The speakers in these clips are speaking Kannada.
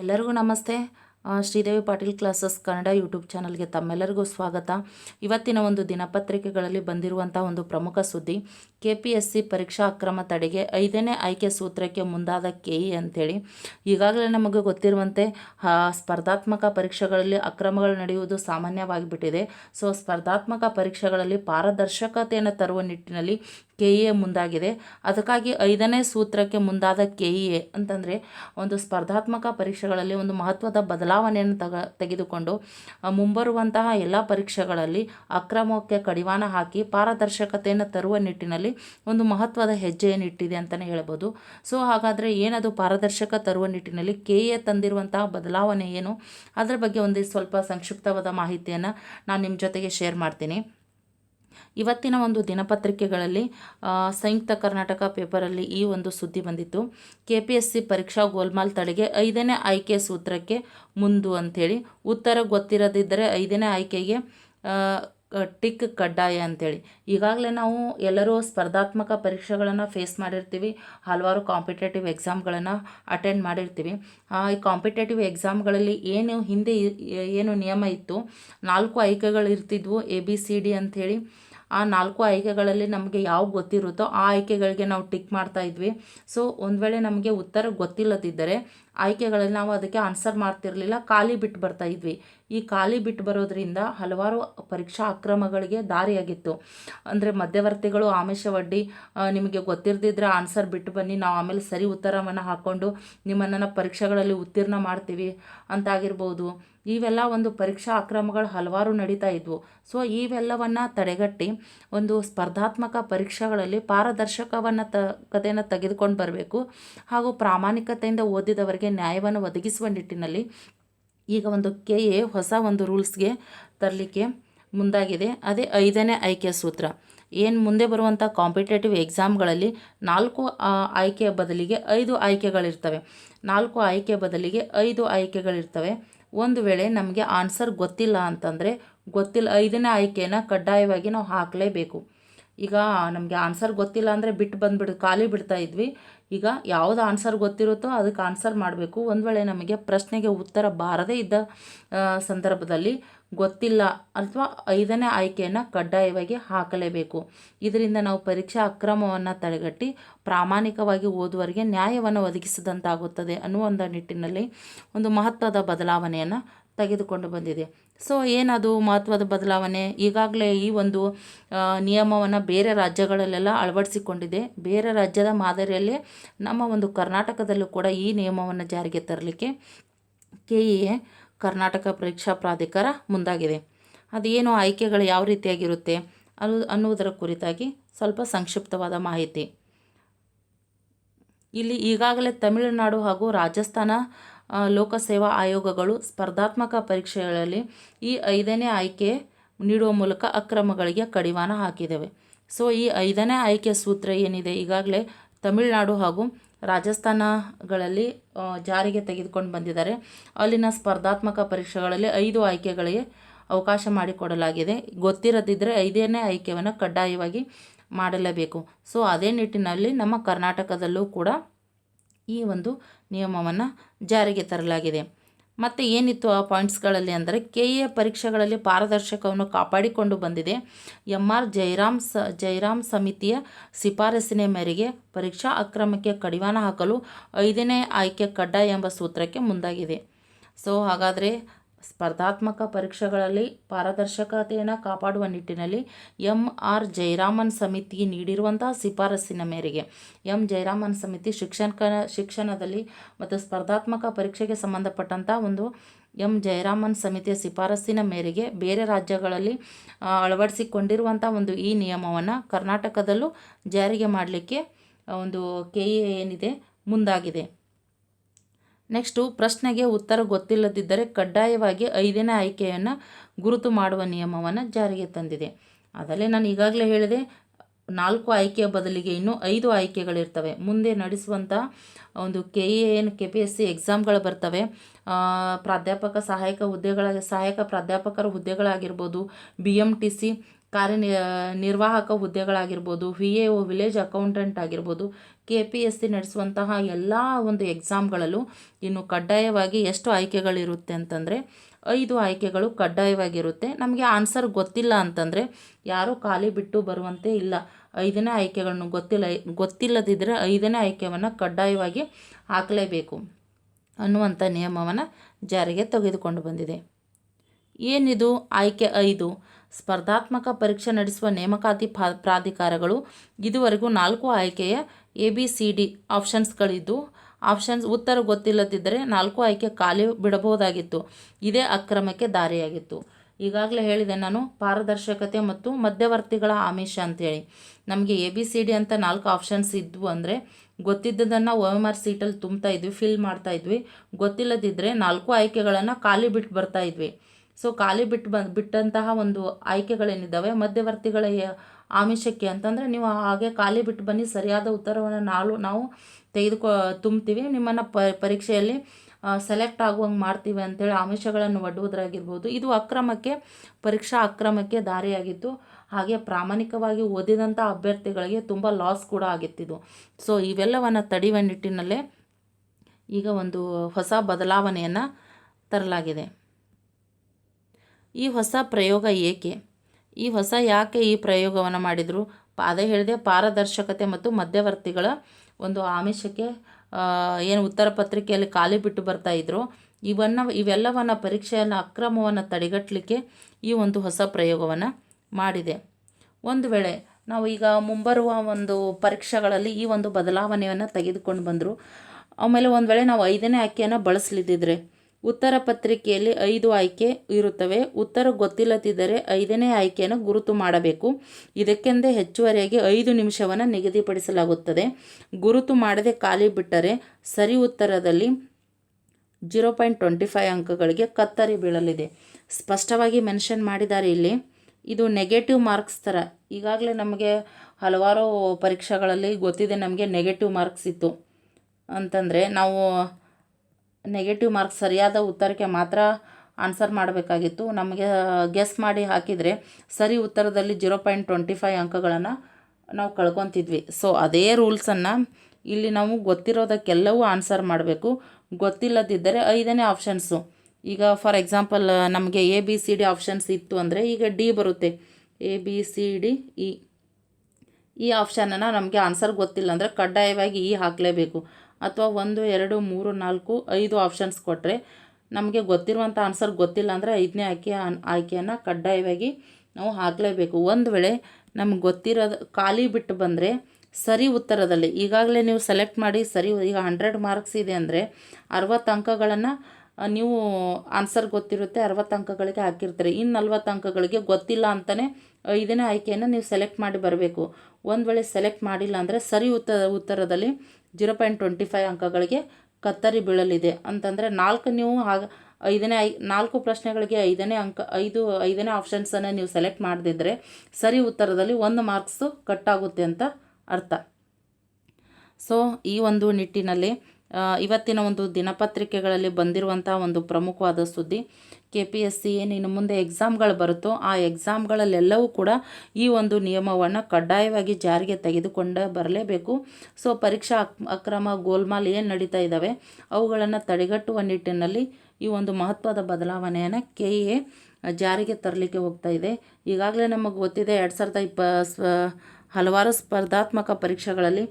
ಎಲ್ಲರಿಗೂ ನಮಸ್ತೆ. ಶ್ರೀದೇವಿ ಪಾಟೀಲ್ ಕ್ಲಾಸಸ್ ಕನ್ನಡ ಯೂಟ್ಯೂಬ್ ಚಾನಲ್ಗೆ ತಮ್ಮೆಲ್ಲರಿಗೂ ಸ್ವಾಗತ. ಇವತ್ತಿನ ಒಂದು ದಿನಪತ್ರಿಕೆಗಳಲ್ಲಿ ಬಂದಿರುವಂಥ ಒಂದು ಪ್ರಮುಖ ಸುದ್ದಿ ಕೆ ಪಿ ಎಸ್ ಸಿ ಪರೀಕ್ಷಾ ಅಕ್ರಮ ತಡೆಗೆ ಐದನೇ ಆಯ್ಕೆ ಸೂತ್ರಕ್ಕೆ ಮುಂದಾದ ಕೆ ಇ ಅಂಥೇಳಿ. ಈಗಾಗಲೇ ನಮಗೆ ಗೊತ್ತಿರುವಂತೆ ಸ್ಪರ್ಧಾತ್ಮಕ ಪರೀಕ್ಷೆಗಳಲ್ಲಿ ಅಕ್ರಮಗಳು ನಡೆಯುವುದು ಸಾಮಾನ್ಯವಾಗಿಬಿಟ್ಟಿದೆ. ಸೊ, ಸ್ಪರ್ಧಾತ್ಮಕ ಪರೀಕ್ಷೆಗಳಲ್ಲಿ ಪಾರದರ್ಶಕತೆಯನ್ನು ತರುವ ನಿಟ್ಟಿನಲ್ಲಿ ಕೆ ಇ ಎ ಮುಂದಾಗಿದೆ. ಅದಕ್ಕಾಗಿ ಐದನೇ ಸೂತ್ರಕ್ಕೆ ಮುಂದಾದ ಕೆ ಇ ಎ ಅಂತಂದರೆ ಒಂದು ಸ್ಪರ್ಧಾತ್ಮಕ ಪರೀಕ್ಷೆಗಳಲ್ಲಿ ಒಂದು ಮಹತ್ವದ ಬದಲಾವಣೆಯನ್ನು ತಗ, ತೆಗೆದುಕೊಂಡು ಮುಂಬರುವಂತಹ ಎಲ್ಲ ಪರೀಕ್ಷೆಗಳಲ್ಲಿ ಅಕ್ರಮಕ್ಕೆ ಕಡಿವಾಣ ಹಾಕಿ ಪಾರದರ್ಶಕತೆಯನ್ನು ತರುವ ನಿಟ್ಟಿನಲ್ಲಿ ಒಂದು ಮಹತ್ವದ ಹೆಜ್ಜೆಯನ್ನು ಇಟ್ಟಿದೆ ಅಂತಲೇ ಹೇಳ್ಬೋದು. ಸೊ, ಹಾಗಾದರೆ ಏನದು ಪಾರದರ್ಶಕ ತರುವ ನಿಟ್ಟಿನಲ್ಲಿ ಕೆ ಎ ತಂದಿರುವಂತಹ ಬದಲಾವಣೆ ಏನು? ಅದರ ಬಗ್ಗೆ ಒಂದು ಸ್ವಲ್ಪ ಸಂಕ್ಷಿಪ್ತವಾದ ಮಾಹಿತಿಯನ್ನು ನಾನು ನಿಮ್ಮ ಜೊತೆಗೆ ಶೇರ್ ಮಾಡ್ತೀನಿ. ಇವತ್ತಿನ ಒಂದು ದಿನಪತ್ರಿಕೆಗಳಲ್ಲಿ ಸಂಯುಕ್ತ ಕರ್ನಾಟಕ ಪೇಪರಲ್ಲಿ ಈ ಒಂದು ಸುದ್ದಿ ಬಂದಿತ್ತು. ಕೆ ಪಿ ಎಸ್ ಸಿ ಪರೀಕ್ಷಾ ಗೋಲ್ಮಾಲ್ ತಡೆಗೆ ಐದನೇ ಆಯ್ಕೆ ಸೂತ್ರಕ್ಕೆ ಮುಂದು ಅಂಥೇಳಿ. ಉತ್ತರ ಗೊತ್ತಿರದಿದ್ದರೆ ಐದನೇ ಆಯ್ಕೆಗೆ ಟಿಕ್ ಕಡ್ಡಾಯ ಅಂತೇಳಿ ಈಗಾಗಲೇ ನಾವು ಎಲ್ಲರೂ ಸ್ಪರ್ಧಾತ್ಮಕ ಪರೀಕ್ಷೆಗಳನ್ನು ಫೇಸ್ ಮಾಡಿರ್ತೀವಿ. ಹಲವಾರು ಕಾಂಪಿಟೇಟಿವ್ ಎಕ್ಸಾಮ್ಗಳನ್ನು ಅಟೆಂಡ್ ಮಾಡಿರ್ತೀವಿ. ಈ ಕಾಂಪಿಟೇಟಿವ್ ಎಕ್ಸಾಮ್ಗಳಲ್ಲಿ ಏನು ಹಿಂದೆ ಏನು ನಿಯಮ ಇತ್ತು, ನಾಲ್ಕು ಆಯ್ಕೆಗಳು ಇರ್ತಿದ್ವು, ಎ, ಬಿ, ಸಿ, ಡಿ ಅಂಥೇಳಿ. ಆ ನಾಲ್ಕು ಆಯ್ಕೆಗಳಲ್ಲಿ ನಮಗೆ ಯಾವ ಗೊತ್ತಿರುತ್ತೋ ಆ ಆಯ್ಕೆಗಳಿಗೆ ನಾವು ಟಿಕ್ ಮಾಡ್ತಾ ಇದ್ವಿ. ಸೊ ಒಂದು ವೇಳೆ ನಮಗೆ ಉತ್ತರ ಗೊತ್ತಿಲ್ಲದಿದ್ದರೆ ಆಯ್ಕೆಗಳಲ್ಲಿ ನಾವು ಅದಕ್ಕೆ ಆನ್ಸರ್ ಮಾಡ್ತಿರಲಿಲ್ಲ, ಖಾಲಿ ಬಿಟ್ಟು ಬರ್ತಾ ಇದ್ವಿ. ಈ ಖಾಲಿ ಬಿಟ್ಟು ಬರೋದರಿಂದ ಹಲವಾರು ಪರೀಕ್ಷಾ ಅಕ್ರಮಗಳಿಗೆ ದಾರಿಯಾಗಿತ್ತು. ಅಂದರೆ ಮಧ್ಯವರ್ತಿಗಳು, ಆಮಿಷ ಒಡ್ಡಿ ನಿಮಗೆ ಗೊತ್ತಿರದಿದ್ದರೆ ಆನ್ಸರ್ ಬಿಟ್ಟು ಬನ್ನಿ, ನಾವು ಆಮೇಲೆ ಸರಿ ಉತ್ತರವನ್ನು ಹಾಕ್ಕೊಂಡು ನಿಮ್ಮನ್ನು ಪರೀಕ್ಷೆಗಳಲ್ಲಿ ಉತ್ತೀರ್ಣ ಮಾಡ್ತೀವಿ ಅಂತಾಗಿರ್ಬೋದು. ಇವೆಲ್ಲ ಒಂದು ಪರೀಕ್ಷಾ ಅಕ್ರಮಗಳು ಹಲವಾರು ನಡೀತಾ ಇದ್ವು. ಸೊ, ಇವೆಲ್ಲವನ್ನು ತಡೆಗಟ್ಟಿ ಒಂದು ಸ್ಪರ್ಧಾತ್ಮಕ ಪರೀಕ್ಷೆಗಳಲ್ಲಿ ಪಾರದರ್ಶಕವನ್ನು ತ ಕಥೆಯನ್ನು ತೆಗೆದುಕೊಂಡು ಬರಬೇಕು. ಹಾಗೂ ಪ್ರಾಮಾಣಿಕತೆಯಿಂದ ಓದಿದವರಿಗೆ ನ್ಯಾಯವನ್ನು ಒದಗಿಸುವ ನಿಟ್ಟಿನಲ್ಲಿ ಈಗ ಒಂದು ಕೆ ಎ ಹೊಸ ಒಂದು ರೂಲ್ಸ್ಗೆ ತರಲಿಕ್ಕೆ ಮುಂದಾಗಿದೆ. ಅದೇ ಐದನೇ ಆಯ್ಕೆ ಸೂತ್ರ. ಏನು ಮುಂದೆ ಬರುವಂಥ ಕಾಂಪಿಟೇಟಿವ್ ಎಕ್ಸಾಮ್ಗಳಲ್ಲಿ ನಾಲ್ಕು ಆಯ್ಕೆಯ ಬದಲಿಗೆ ಐದು ಆಯ್ಕೆಗಳಿರ್ತವೆ. ನಾಲ್ಕು ಆಯ್ಕೆ ಬದಲಿಗೆ ಐದು ಆಯ್ಕೆಗಳಿರ್ತವೆ. ಒಂದು ವೇಳೆ ನಮಗೆ ಆನ್ಸರ್ ಗೊತ್ತಿಲ್ಲ ಅಂತಂದರೆ ಗೊತ್ತಿಲ್ಲ ಐದನೇ ಆಯ್ಕೆಯನ್ನು ಕಡ್ಡಾಯವಾಗಿ ನಾವು ಹಾಕಲೇಬೇಕು. ಈಗ ನಮಗೆ ಆನ್ಸರ್ ಗೊತ್ತಿಲ್ಲ ಅಂದರೆ ಬಿಟ್ಟು ಬಂದುಬಿಡು, ಖಾಲಿ ಬಿಡ್ತಾ ಇದ್ವಿ. ಈಗ ಯಾವುದು ಆನ್ಸರ್ ಗೊತ್ತಿರುತ್ತೋ ಅದಕ್ಕೆ ಆನ್ಸರ್ ಮಾಡಬೇಕು. ಒಂದು ವೇಳೆ ನಮಗೆ ಪ್ರಶ್ನೆಗೆ ಉತ್ತರ ಬಾರದೇ ಇದ್ದ ಸಂದರ್ಭದಲ್ಲಿ ಗೊತ್ತಿಲ್ಲ ಅಥವಾ ಐದನೇ ಆಯ್ಕೆಯನ್ನು ಕಡ್ಡಾಯವಾಗಿ ಹಾಕಲೇಬೇಕು. ಇದರಿಂದ ನಾವು ಪರೀಕ್ಷಾ ಅಕ್ರಮವನ್ನು ತಡೆಗಟ್ಟಿ ಪ್ರಾಮಾಣಿಕವಾಗಿ ಓದುವರಿಗೆ ನ್ಯಾಯವನ್ನು ಒದಗಿಸಿದಂತಾಗುತ್ತದೆ ಅನ್ನುವ ಒಂದು ನಿಟ್ಟಿನಲ್ಲಿ ಒಂದು ಮಹತ್ವದ ಬದಲಾವಣೆಯನ್ನು ತೆಗೆದುಕೊಂಡು ಬಂದಿದೆ. ಸೊ, ಏನದು ಮಹತ್ವದ ಬದಲಾವಣೆ? ಈಗಾಗಲೇ ಈ ಒಂದು ನಿಯಮವನ್ನು ಬೇರೆ ರಾಜ್ಯಗಳಲ್ಲೆಲ್ಲ ಅಳವಡಿಸಿಕೊಂಡಿದೆ. ಬೇರೆ ರಾಜ್ಯದ ಮಾದರಿಯಲ್ಲೇ ನಮ್ಮ ಒಂದು ಕರ್ನಾಟಕದಲ್ಲೂ ಕೂಡ ಈ ನಿಯಮವನ್ನು ಜಾರಿಗೆ ತರಲಿಕ್ಕೆ ಕೆ ಎ ಕರ್ನಾಟಕ ಪರೀಕ್ಷಾ ಪ್ರಾಧಿಕಾರ ಮುಂದಾಗಿದೆ. ಅದೇನು ಆಯ್ಕೆಗಳು ಯಾವ ರೀತಿಯಾಗಿರುತ್ತೆ ಅದು ಅನ್ನುವುದರ ಕುರಿತಾಗಿ ಸ್ವಲ್ಪ ಸಂಕ್ಷಿಪ್ತವಾದ ಮಾಹಿತಿ. ಇಲ್ಲಿ ಈಗಾಗಲೇ ತಮಿಳುನಾಡು ಹಾಗೂ ರಾಜಸ್ಥಾನ ಲೋಕಸೇವಾ ಆಯೋಗಗಳು ಸ್ಪರ್ಧಾತ್ಮಕ ಪರೀಕ್ಷೆಗಳಲ್ಲಿ ಈ ಐದನೇ ಆಯ್ಕೆ ನೀಡುವ ಮೂಲಕ ಅಕ್ರಮಗಳಿಗೆ ಕಡಿವಾಣ ಹಾಕಿದ್ದೇವೆ ಸೊ, ಈ ಐದನೇ ಆಯ್ಕೆ ಸೂತ್ರ ಏನಿದೆ? ಈಗಾಗಲೇ ತಮಿಳುನಾಡು ಹಾಗೂ ರಾಜಸ್ಥಾನಗಳಲ್ಲಿ ಜಾರಿಗೆ ತೆಗೆದುಕೊಂಡು ಬಂದಿದ್ದಾರೆ. ಅಲ್ಲಿನ ಸ್ಪರ್ಧಾತ್ಮಕ ಪರೀಕ್ಷೆಗಳಲ್ಲಿ ಐದು ಆಯ್ಕೆಗಳಿಗೆ ಅವಕಾಶ ಮಾಡಿಕೊಡಲಾಗಿದೆ. ಗೊತ್ತಿರದಿದ್ದರೆ ಐದನೇ ಆಯ್ಕೆಯನ್ನು ಕಡ್ಡಾಯವಾಗಿ ಮಾಡಲೇಬೇಕು. ಸೊ, ಅದೇ ನಿಟ್ಟಿನಲ್ಲಿ ನಮ್ಮ ಕರ್ನಾಟಕದಲ್ಲೂ ಕೂಡ ಈ ಒಂದು ನಿಯಮವನ್ನು ಜಾರಿಗೆ ತರಲಾಗಿದೆ. ಮತ್ತು ಏನಿತ್ತು ಆ ಪಾಯಿಂಟ್ಸ್ಗಳಲ್ಲಿ ಅಂದರೆ ಕೆ ಎ ಪರೀಕ್ಷೆಗಳಲ್ಲಿ ಪಾರದರ್ಶಕವನ್ನು ಕಾಪಾಡಿಕೊಂಡು ಬಂದಿದೆ. ಎಂ ಆರ್ ಜೈರಾಮ್ ಸ ಜೈರಾಮ್ ಸಮಿತಿಯ ಶಿಫಾರಸಿನ ಮೇರೆಗೆ ಪರೀಕ್ಷಾ ಅಕ್ರಮಕ್ಕೆ ಕಡಿವಾಣ ಹಾಕಲು ಐದನೇ ಆಯ್ಕೆ ಕಡ್ಡಾಯ ಎಂಬ ಸೂತ್ರಕ್ಕೆ ಮುಂದಾಗಿದೆ. ಸೊ ಹಾಗಾದರೆ ಸ್ಪರ್ಧಾತ್ಮಕ ಪರೀಕ್ಷೆಗಳಲ್ಲಿ ಪಾರದರ್ಶಕತೆಯನ್ನು ಕಾಪಾಡುವ ನಿಟ್ಟಿನಲ್ಲಿ ಎಂ ಆರ್ ಜಯರಾಮನ್ ಸಮಿತಿ ನೀಡಿರುವಂತಹ ಶಿಫಾರಸ್ಸಿನ ಮೇರೆಗೆ. ಎಂ ಜಯರಾಮನ್ ಸಮಿತಿ ಶಿಕ್ಷಣ ಶಿಕ್ಷಣದಲ್ಲಿ ಮತ್ತು ಸ್ಪರ್ಧಾತ್ಮಕ ಪರೀಕ್ಷೆಗೆ ಸಂಬಂಧಪಟ್ಟಂಥ ಒಂದು ಎಂ ಜಯರಾಮನ್ ಸಮಿತಿಯ ಶಿಫಾರಸ್ಸಿನ ಮೇರೆಗೆ ಬೇರೆ ರಾಜ್ಯಗಳಲ್ಲಿ ಅಳವಡಿಸಿಕೊಂಡಿರುವಂಥ ಒಂದು ಈ ನಿಯಮವನ್ನು ಕರ್ನಾಟಕದಲ್ಲೂ ಜಾರಿಗೆ ಮಾಡಲಿಕ್ಕೆ ಒಂದು ಕೆ ಎ ಏನಿದೆ, ಮುಂದಾಗಿದೆ. ನೆಕ್ಸ್ಟು ಪ್ರಶ್ನೆಗೆ ಉತ್ತರ ಗೊತ್ತಿಲ್ಲದಿದ್ದರೆ ಕಡ್ಡಾಯವಾಗಿ ಐದನೇ ಆಯ್ಕೆಯನ್ನು ಗುರುತು ಮಾಡುವ ನಿಯಮವನ್ನು ಜಾರಿಗೆ ತಂದಿದೆ. ಅದಲ್ಲೇ ನಾನು ಈಗಾಗಲೇ ಹೇಳಿದೆ, ನಾಲ್ಕು ಆಯ್ಕೆಯ ಬದಲಿಗೆ ಇನ್ನೂ ಐದು ಆಯ್ಕೆಗಳಿರ್ತವೆ. ಮುಂದೆ ನಡೆಸುವಂಥ ಒಂದು K A N K P S C ಎಕ್ಸಾಮ್ಗಳು ಬರ್ತವೆ. ಪ್ರಾಧ್ಯಾಪಕ ಸಹಾಯಕ ಹುದ್ದೆಗಳ, ಸಹಾಯಕ ಪ್ರಾಧ್ಯಾಪಕರ ಹುದ್ದೆಗಳಾಗಿರ್ಬೋದು ಬಿ ಎಂ ಟಿ ಸಿ ಕಾರ್ಯ ನಿರ್ವಾಹಕ ಹುದ್ದೆಗಳಾಗಿರ್ಬೋದು V A O village accountant ಆಗಿರ್ಬೋದು ಕೆ ಪಿ ಎಸ್ ಸಿ ನಡೆಸುವಂತಹ ಎಲ್ಲ ಒಂದು ಎಕ್ಸಾಮ್ಗಳಲ್ಲೂ ಇನ್ನು ಕಡ್ಡಾಯವಾಗಿ ಎಷ್ಟು ಆಯ್ಕೆಗಳಿರುತ್ತೆ ಅಂತಂದರೆ, ಐದು ಆಯ್ಕೆಗಳು ಕಡ್ಡಾಯವಾಗಿರುತ್ತೆ. ನಮಗೆ ಆನ್ಸರ್ ಗೊತ್ತಿಲ್ಲ ಅಂತಂದರೆ, ಯಾರೂ ಖಾಲಿ ಬಿಟ್ಟು ಬರುವಂತೆ ಇಲ್ಲ. ಐದನೇ ಆಯ್ಕೆಗಳನ್ನು ಗೊತ್ತಿಲ್ಲ ಗೊತ್ತಿಲ್ಲದಿದ್ದರೆ ಐದನೇ ಆಯ್ಕೆಯನ್ನು ಕಡ್ಡಾಯವಾಗಿ ಹಾಕಲೇಬೇಕು ಅನ್ನುವಂಥ ನಿಯಮವನ್ನು ಜಾರಿಗೆ ತೆಗೆದುಕೊಂಡು ಬಂದಿದೆ. ಏನಿದು? ಆಯ್ಕೆ ಐದು. ಸ್ಪರ್ಧಾತ್ಮಕ ಪರೀಕ್ಷೆ ನಡೆಸುವ ನೇಮಕಾತಿ ಪ್ರಾಧಿಕಾರಗಳು ಇದುವರೆಗೂ ನಾಲ್ಕು ಆಯ್ಕೆಯ ಎ, ಬಿ, ಸಿ, ಡಿ ಆಪ್ಷನ್ಸ್ಗಳಿದ್ದು, ಆಪ್ಷನ್ಸ್ ಉತ್ತರ ಗೊತ್ತಿಲ್ಲದಿದ್ದರೆ ನಾಲ್ಕು ಆಯ್ಕೆ ಖಾಲಿ ಬಿಡಬಹುದಾಗಿತ್ತು. ಇದೇ ಅಕ್ರಮಕ್ಕೆ ದಾರಿಯಾಗಿತ್ತು. ಈಗಾಗಲೇ ಹೇಳಿದೆ, ನಾನು ಪಾರದರ್ಶಕತೆ ಮತ್ತು ಮಧ್ಯವರ್ತಿಗಳ ಆಮಿಷ ಅಂತೇಳಿ. ನಮಗೆ ಎ, ಬಿ, ಸಿ, ಡಿ ಅಂತ ನಾಲ್ಕು ಆಪ್ಷನ್ಸ್ ಇದ್ವು ಅಂದರೆ ಗೊತ್ತಿದ್ದದನ್ನು ಒ ಎಂ ಆರ್ ಸೀಟಲ್ಲಿ ತುಂಬ್ತಾ ಇದ್ವಿ, ಫಿಲ್ ಮಾಡ್ತಾ ಇದ್ವಿ. ಗೊತ್ತಿಲ್ಲದಿದ್ದರೆ ನಾಲ್ಕು ಆಯ್ಕೆಗಳನ್ನು ಖಾಲಿ ಬಿಟ್ಟು ಬರ್ತಾ ಇದ್ವಿ. ಸೊ ಖಾಲಿ ಬಿಟ್ಟು ಬಂದು ಬಿಟ್ಟಂತಹ ಒಂದು ಆಯ್ಕೆಗಳೇನಿದ್ದಾವೆ, ಮಧ್ಯವರ್ತಿಗಳ ಆಮಿಷಕ್ಕೆ ಅಂತಂದರೆ ನೀವು ಹಾಗೆ ಖಾಲಿ ಬಿಟ್ಟು ಬನ್ನಿ, ಸರಿಯಾದ ಉತ್ತರವನ್ನು ನಾವು ನಾವು ತೆಗೆದುಕೊ, ತುಂಬ್ತೀವಿ. ನಿಮ್ಮನ್ನು ಪರೀಕ್ಷೆಯಲ್ಲಿ ಸೆಲೆಕ್ಟ್ ಆಗುವಂಗೆ ಮಾಡ್ತೀವಿ ಅಂತೇಳಿ ಆಮಿಷಗಳನ್ನು ಒಡ್ಡುವುದರಾಗಿರ್ಬೋದು. ಇದು ಅಕ್ರಮಕ್ಕೆ, ಪರೀಕ್ಷಾ ಅಕ್ರಮಕ್ಕೆ ದಾರಿಯಾಗಿತ್ತು ಹಾಗೆ ಪ್ರಾಮಾಣಿಕವಾಗಿ ಓದಿದಂಥ ಅಭ್ಯರ್ಥಿಗಳಿಗೆ ತುಂಬ ಲಾಸ್ ಕೂಡ ಆಗಿತ್ತಿದು. ಸೊ ಇವೆಲ್ಲವನ್ನು ತಡೆಯುವ ನಿಟ್ಟಿನಲ್ಲೇ ಈಗ ಒಂದು ಹೊಸ ಬದಲಾವಣೆಯನ್ನು ತರಲಾಗಿದೆ. ಈ ಹೊಸ ಪ್ರಯೋಗ ಏಕೆ? ಈ ಹೊಸ ಯಾಕೆ ಈ ಪ್ರಯೋಗವನ್ನು ಮಾಡಿದರು? ಅದೇ ಹೇಳಿದೆ ಪಾರದರ್ಶಕತೆ ಮತ್ತು ಮಧ್ಯವರ್ತಿಗಳ ಒಂದು ಆಮಿಷಕ್ಕೆ ಏನು ಉತ್ತರ ಪತ್ರಿಕೆಯಲ್ಲಿ ಖಾಲಿ ಬಿಟ್ಟು ಬರ್ತಾ ಇದ್ರು. ಇವನ್ನು, ಇವೆಲ್ಲವನ್ನು ಪರೀಕ್ಷೆಯನ್ನು, ಅಕ್ರಮವನ್ನು ತಡೆಗಟ್ಟಲಿಕ್ಕೆ ಈ ಒಂದು ಹೊಸ ಪ್ರಯೋಗವನ್ನು ಮಾಡಿದೆ. ಒಂದು ವೇಳೆ ನಾವು ಈಗ ಮುಂಬರುವ ಒಂದು ಪರೀಕ್ಷೆಗಳಲ್ಲಿ ಈ ಒಂದು ಬದಲಾವಣೆಯನ್ನು ತೆಗೆದುಕೊಂಡು ಬಂದರು. ಆಮೇಲೆ ಒಂದು ವೇಳೆ ನಾವು ಐದನೇ ಆಯ್ಕೆಯನ್ನು ಬಳಸಲಿದ್ದಿದ್ರೆ ಉತ್ತರ ಪತ್ರಿಕೆಯಲ್ಲಿ ಐದು ಆಯ್ಕೆ ಇರುತ್ತವೆ. ಉತ್ತರ ಗೊತ್ತಿಲ್ಲದಿದ್ದರೆ ಐದನೇ ಆಯ್ಕೆಯನ್ನು ಗುರುತು ಮಾಡಬೇಕು. ಇದಕ್ಕೆಂದೇ ಹೆಚ್ಚುವರಿಯಾಗಿ ಐದು ನಿಮಿಷವನ್ನು ನಿಗದಿಪಡಿಸಲಾಗುತ್ತದೆ. ಗುರುತು ಮಾಡದೆ ಖಾಲಿ ಬಿಟ್ಟರೆ ಸರಿ ಉತ್ತರದಲ್ಲಿ ಜೀರೋ ಪಾಯಿಂಟ್ ಟ್ವೆಂಟಿ ಫೈವ್ ಅಂಕಗಳಿಗೆ ಕತ್ತರಿ ಬೀಳಲಿದೆ. ಸ್ಪಷ್ಟವಾಗಿ ಮೆನ್ಷನ್ ಮಾಡಿದ್ದಾರೆ ಇಲ್ಲಿ. ಇದು ನೆಗೆಟಿವ್ ಮಾರ್ಕ್ಸ್ ಥರ. ಈಗಾಗಲೇ ನಮಗೆ ಹಲವಾರು ಪರೀಕ್ಷೆಗಳಲ್ಲಿ ಗೊತ್ತಿದೆ ನಮಗೆ ನೆಗೆಟಿವ್ ಮಾರ್ಕ್ಸ್ ಇತ್ತು. ಅಂತಂದರೆ ನಾವು ನೆಗೆಟಿವ್ ಮಾರ್ಕ್ಸ್ ಸರಿಯಾದ ಉತ್ತರಕ್ಕೆ ಮಾತ್ರ ಆನ್ಸರ್ ಮಾಡಬೇಕಾಗಿತ್ತು. ನಮಗೆ ಗೆಸ್ ಮಾಡಿ ಹಾಕಿದರೆ ಸರಿ ಉತ್ತರದಲ್ಲಿ ಜೀರೋ ಪಾಯಿಂಟ್ ಟ್ವೆಂಟಿ ಫೈವ್ ಅಂಕಗಳನ್ನು ನಾವು ಕಳ್ಕೊತಿದ್ವಿ. ಸೊ ಅದೇ ರೂಲ್ಸನ್ನು ಇಲ್ಲಿ ನಾವು ಗೊತ್ತಿರೋದಕ್ಕೆಲ್ಲವೂ ಆನ್ಸರ್ ಮಾಡಬೇಕು. ಗೊತ್ತಿಲ್ಲದಿದ್ದರೆ ಐದನೇ ಆಪ್ಷನ್ಸು ಈಗ ಫಾರ್ ಎಕ್ಸಾಂಪಲ್ ನಮಗೆ A B C D options ಇತ್ತು ಅಂದರೆ ಈಗ ಡಿ ಬರುತ್ತೆ. A B C D E ಈ ಆಪ್ಷನನ್ನು ನಮಗೆ ಆನ್ಸರ್ ಗೊತ್ತಿಲ್ಲ ಅಂದರೆ ಕಡ್ಡಾಯವಾಗಿ ಈ ಹಾಕಲೇಬೇಕು. ಅಥವಾ ಒಂದು, ಎರಡು, ಮೂರು, ನಾಲ್ಕು, ಐದು ಆಪ್ಷನ್ಸ್ ಕೊಟ್ಟರೆ ನಮಗೆ ಗೊತ್ತಿರುವಂಥ ಆನ್ಸರ್ ಗೊತ್ತಿಲ್ಲ ಅಂದರೆ ಐದನೇ ಆಯ್ಕೆ ಆಯ್ಕೆಯನ್ನು ಕಡ್ಡಾಯವಾಗಿ ನಾವು ಹಾಕಲೇಬೇಕು. ಒಂದು ವೇಳೆ ನಮ್ಗೆ ಗೊತ್ತಿರೋದು, ಖಾಲಿ ಬಿಟ್ಟು ಬಂದರೆ ಸರಿ ಉತ್ತರದಲ್ಲಿ, ಈಗಾಗಲೇ ನೀವು ಸೆಲೆಕ್ಟ್ ಮಾಡಿ ಸರಿ, ಈಗ ಹಂಡ್ರೆಡ್ ಮಾರ್ಕ್ಸ್ ಇದೆ ಅಂದರೆ ಅರವತ್ತು ಅಂಕಗಳನ್ನು ನೀವು ಆನ್ಸರ್ ಗೊತ್ತಿರುತ್ತೆ, ಅರವತ್ತು ಅಂಕಗಳಿಗೆ ಹಾಕಿರ್ತಾರೆ. ಇನ್ನು ನಲ್ವತ್ತು ಅಂಕಗಳಿಗೆ ಗೊತ್ತಿಲ್ಲ ಅಂತಲೇ ಐದನೇ ಆಯ್ಕೆಯನ್ನು ನೀವು ಸೆಲೆಕ್ಟ್ ಮಾಡಿ ಬರಬೇಕು. ಒಂದು ವೇಳೆ ಸೆಲೆಕ್ಟ್ ಮಾಡಿಲ್ಲ ಅಂದರೆ ಸರಿ ಉತ್ತರ, ಉತ್ತರದಲ್ಲಿ ಜೀರೋ ಪಾಯಿಂಟ್ ಟ್ವೆಂಟಿ ಫೈವ್ ಅಂಕಗಳಿಗೆ ಕತ್ತರಿ ಬೀಳಲಿದೆ. ಅಂತಂದರೆ ನಾಲ್ಕು ನೀವು ಆಗ ಐದನೇ ಐ, ನಾಲ್ಕು ಪ್ರಶ್ನೆಗಳಿಗೆ ಐದನೇ ಅಂಕ, ಐದು, ಐದನೇ ಆಪ್ಷನ್ಸನ್ನು ನೀವು ಸೆಲೆಕ್ಟ್ ಮಾಡದಿದ್ದರೆ ಸರಿ ಉತ್ತರದಲ್ಲಿ ಒಂದು ಮಾರ್ಕ್ಸು ಕಟ್ಟಾಗುತ್ತೆ ಅಂತ ಅರ್ಥ. ಸೊ ಈ ಒಂದು ನಿಟ್ಟಿನಲ್ಲಿ ಇವತ್ತಿನ ಒಂದು ದಿನಪತ್ರಿಕೆಗಳಲ್ಲಿ ಬಂದಿರುವಂಥ ಒಂದು ಪ್ರಮುಖವಾದ ಸುದ್ದಿ ಕೆ ಪಿ ಎಸ್ ಸಿ ಏನು ಇನ್ನು ಮುಂದೆ ಎಕ್ಸಾಮ್ಗಳು ಬರುತ್ತೋ ಆ ಎಕ್ಸಾಮ್ಗಳಲ್ಲೆಲ್ಲವೂ ಕೂಡ ಈ ಒಂದು ನಿಯಮವನ್ನು ಕಡ್ಡಾಯವಾಗಿ ಜಾರಿಗೆ ತೆಗೆದುಕೊಂಡು ಬರಲೇಬೇಕು. ಸೊ, ಪರೀಕ್ಷಾ ಅಕ್, ಅಕ್ರಮ ಗೋಲ್ಮಾಲ್ ಏನು ನಡೀತಾ ಇದ್ದಾವೆ ಅವುಗಳನ್ನು ತಡೆಗಟ್ಟುವ ನಿಟ್ಟಿನಲ್ಲಿ ಈ ಒಂದು ಮಹತ್ವದ ಬದಲಾವಣೆಯನ್ನು ಕೆ ಎ ಜಾರಿಗೆ ತರಲಿಕ್ಕೆ ಹೋಗ್ತಾ ಇದೆ. ಈಗಾಗಲೇ ನಮಗೆ ಗೊತ್ತಿದೆ, ಎರಡು ಸಾವಿರದ ಇಪ್ಪ ಹಲವಾರು ಸ್ಪರ್ಧಾತ್ಮಕ ಪರೀಕ್ಷೆಗಳಲ್ಲಿ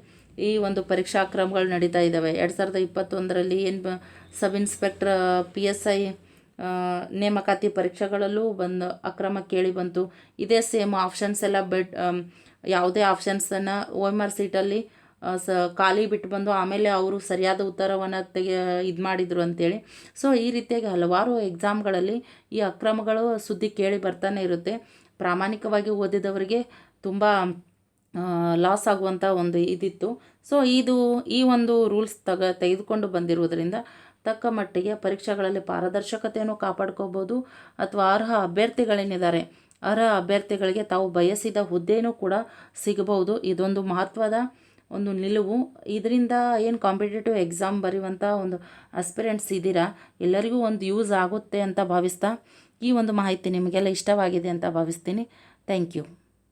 ಈ ಒಂದು ಪರೀಕ್ಷಾ ಕ್ರಮಗಳು ನಡೀತಾ ಇದ್ದಾವೆ. ಎರಡು ಸಾವಿರದ ಇಪ್ಪತ್ತೊಂದರಲ್ಲಿ ಏನು sub inspector, P S I ನೇಮಕಾತಿ ಪರೀಕ್ಷೆಗಳಲ್ಲೂ ಬಂದು ಅಕ್ರಮ ಕೇಳಿ ಬಂತು. ಇದೇ ಸೇಮ್ ಆಪ್ಷನ್ಸ್ ಎಲ್ಲ ಬೆಡ್ ಯಾವುದೇ ಆಪ್ಷನ್ಸನ್ನು ಒ ಎಂ ಆರ್ ಸೀಟಲ್ಲಿ ಸ, ಖಾಲಿ ಬಿಟ್ಟು ಬಂದು ಆಮೇಲೆ ಅವರು ಸರಿಯಾದ ಉತ್ತರವನ್ನು ತೆಗೆ, ಇದು ಮಾಡಿದರು ಅಂತೇಳಿ. ಸೊ, ಈ ರೀತಿಯಾಗಿ ಹಲವಾರು ಎಕ್ಸಾಮ್ಗಳಲ್ಲಿ ಈ ಅಕ್ರಮಗಳು ಸುದ್ದಿ ಕೇಳಿ ಬರ್ತಾನೆ ಇರುತ್ತೆ. ಪ್ರಾಮಾಣಿಕವಾಗಿ ಓದಿದವರಿಗೆ ತುಂಬ ಲಾಸ್ ಆಗುವಂಥ ಒಂದು ಇದಿತ್ತು. ಸೊ ಇದು ಈ ಒಂದು ರೂಲ್ಸ್ ತಗ, ತೆಗೆದುಕೊಂಡು ಬಂದಿರುವುದರಿಂದ ತಕ್ಕ ಮಟ್ಟಿಗೆ ಪರೀಕ್ಷೆಗಳಲ್ಲಿ ಪಾರದರ್ಶಕತೆಯನ್ನು ಕಾಪಾಡ್ಕೋಬೋದು ಅಥವಾ ಅರ್ಹ ಅಭ್ಯರ್ಥಿಗಳೇನಿದ್ದಾರೆ, ಅರ್ಹ ಅಭ್ಯರ್ಥಿಗಳಿಗೆ ತಾವು ಬಯಸಿದ ಹುದ್ದೆಯೂ ಕೂಡ ಸಿಗಬಹುದು. ಇದೊಂದು ಮಹತ್ವದ ಒಂದು ನಿಲುವು. ಇದರಿಂದ ಏನು ಕಾಂಪಿಟೇಟಿವ್ ಎಕ್ಸಾಮ್ ಬರೆಯುವಂಥ ಒಂದು ಅಸ್ಪಿರೆಂಟ್ಸ್ ಇದ್ದೀರಾ, ಎಲ್ಲರಿಗೂ ಒಂದು ಯೂಸ್ ಆಗುತ್ತೆ ಅಂತ ಭಾವಿಸ್ತಾ ಈ ಒಂದು ಮಾಹಿತಿ ನಿಮಗೆಲ್ಲ ಇಷ್ಟವಾಗಿದೆ ಅಂತ ಭಾವಿಸ್ತೀನಿ. Thank you